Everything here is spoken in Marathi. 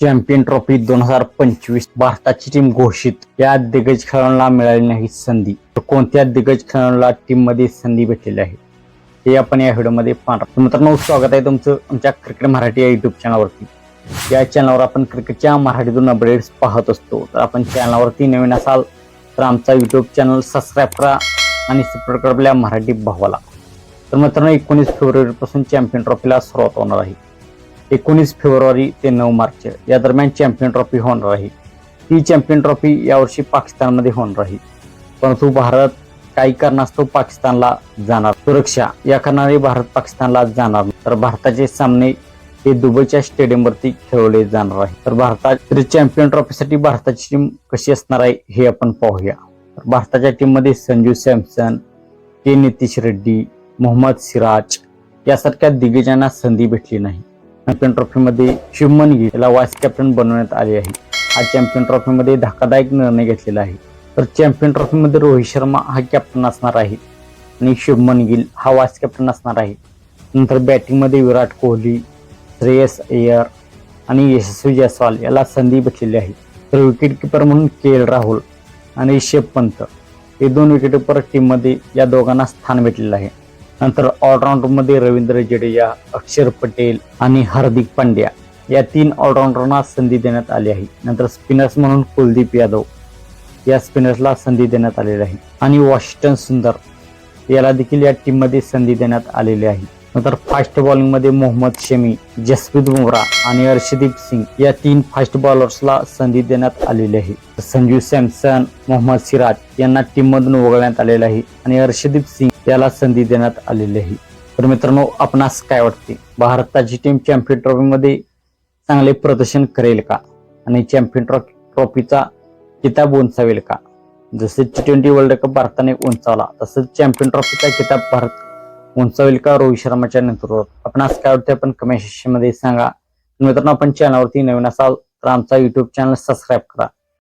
चॅम्पियन ट्रॉफी दोन हजार पंचवीस भारताची टीम घोषित. या दिग्गज खेळाडूला मिळाली नाही संधी. तर कोणत्या दिग्गज खेळाडूला टीममध्ये संधी भेटलेली आहे? हे आपण या व्हिडिओमध्ये पाहणार मित्रांनो स्वागत आहे तुमचं आमच्या क्रिकेट मराठी या युट्यूब चॅनलवरती या चॅनलवर आपण क्रिकेटच्या मराठीतून अपडेट्स पाहत असतो. तर आपण चॅनलवरती नवीन असाल तर आमचा युट्यूब चॅनल सबस्क्राईब करा आणि सपोर्ट करा आपल्या मराठी भावाला. तर मित्रांनो एकोणीस फेब्रुवारीपासून चॅम्पियन ट्रॉफीला सुरुवात होणार आहे. एकोणीस फेब्रुवारी ते नऊ मार्च या दरम्यान चॅम्पियन ट्रॉफी होणार आहे ही चॅम्पियन ट्रॉफी यावर्षी पाकिस्तानमध्ये होणार आहे परंतु भारत काही कारणास्तव पाकिस्तानला जाणार सुरक्षा या कारणाने भारत पाकिस्तानला जाणार तर भारताचे सामने हे दुबईच्या स्टेडियमवरती खेळवले जाणार आहे तर भारतात चॅम्पियन ट्रॉफीसाठी भारताची टीम कशी असणार आहे हे आपण पाहूया. तर भारताच्या टीममध्ये संजू सॅमसन के. नितीश रेड्डी मोहम्मद सिराज यासारख्या दिग्गजांना संधी भेटली नाही. चॅम्पियन ट्रॉफीमध्ये शुभमन गिल याला वाईस कॅप्टन बनवण्यात आले आहे. हा चॅम्पियन ट्रॉफीमध्ये धक्कादायक निर्णय घेतलेला आहे. तर चॅम्पियन ट्रॉफीमध्ये रोहित शर्मा हा कॅप्टन असणार आहे आणि शुभमन गिल हा वाईस कॅप्टन असणार आहे. नंतर बॅटिंगमध्ये विराट कोहली श्रेयस अय्यर आणि यशस्वी जयस्वाल याला संधी बसलेली आहे. तर विकेट किपर म्हणून के एल राहुल आणि रिषभ पंत हे दोन विकेटकीपर टीममध्ये या दोघांना स्थान भेटलेलं आहे. नंतर ऑलराऊंडरमध्ये रवींद्र जडेजा अक्षर पटेल आणि हार्दिक पांड्या या तीन ऑलराऊंडरना संधी देण्यात आली आहे. नंतर स्पिनर्स म्हणून कुलदीप यादव या स्पिनर्सला संधी देण्यात आलेली आहे. आणि वॉशिंग्टन सुंदर याला देखील या टीममध्ये संधी देण्यात आलेली आहे. नंतर फास्ट बॉलिंगमध्ये मोहम्मद शमी जसप्रीत बुमराह आणि हर्षदीप सिंग या तीन फास्ट बॉलर्सला संधी देण्यात आलेली आहे. संजू सॅमसन मोहम्मद सिराज यांना टीम मधून वगळण्यात आलेलं आहे. आणि हर्षदीप सिंग याला संधी देण्यात आलेली आहे तर मित्रांनो आपणास काय वाटते? भारताची टीम चॅम्पियन ट्रॉफीमध्ये चांगले प्रदर्शन करेल का? आणि चॅम्पियन ट्रॉफी ट्रॉफीचा किताब उंचावेल का? जसे टी ट्वेंटी वर्ल्ड कप भारताने उंचावला तसंच चॅम्पियन ट्रॉफीचा किताब भारत उंचावेल का? रोहित शर्माच्या नेतृत्वात आपणास काय वाटते? आपण कमेंट सेक्शनमध्ये सांगा. मित्रांनो आपण चॅनलवरती नवीन असाल तर आमचा युट्यूब चॅनल सबस्क्राईब करा.